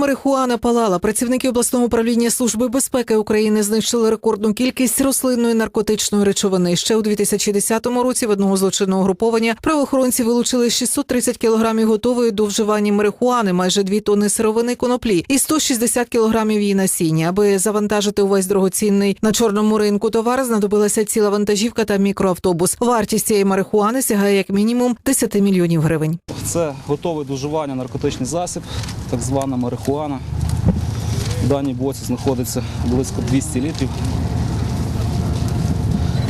марихуана палала. Працівники обласного управління служби безпеки України знищили рекордну кількість рослинної наркотичної речовини. Ще у 2010 році в одного злочинного груповання правоохоронці вилучили 630 кілограмів готової до вживання марихуани, майже 2 тонни сировини коноплі і 160 кілограмів її насіння. Аби завантажити увесь дорогоцінний на чорному ринку товар, знадобилася ціла вантажівка та мікроавтобус. Вартість цієї марихуани сягає як мінімум 10 мільйонів гривень. Це готовий до вживання наркотичний засіб, так звана марихуана. В даній боці знаходиться близько 200 літрів.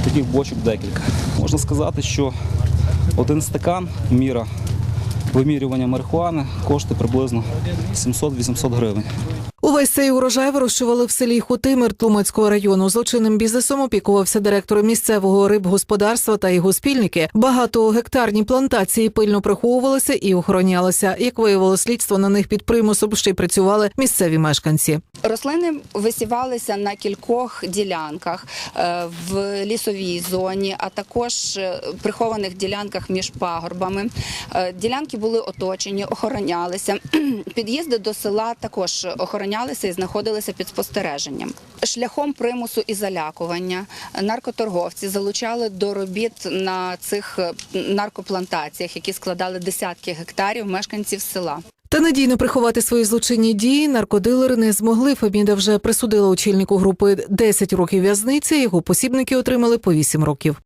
Таких бочок декілька. Можна сказати, що один стакан міра вимірювання марихуани коштує приблизно 700-800 гривень. Увесь цей урожай вирощували в селі Хутимир Тлумацького району. Злочинним бізнесом опікувався директор місцевого рибгосподарства та його спільники. Багатогектарні плантації пильно приховувалися і охоронялися. Як виявило слідство, на них під примусом ще й працювали місцеві мешканці. Рослини висівалися на кількох ділянках е, в лісовій зоні, а також е, прихованих ділянках між пагорбами. Е, Ділянки були оточені, охоронялися. Під'їзди до села також охоронялися і знаходилися під спостереженням. Шляхом примусу і залякування наркоторговці залучали до робіт на цих наркоплантаціях, які складали десятки гектарів мешканців села. Та надійно приховати свої злочинні дії наркодилери не змогли. Феміда вже присудила очільнику групи 10 років в'язниці. Його посібники отримали по 8 років.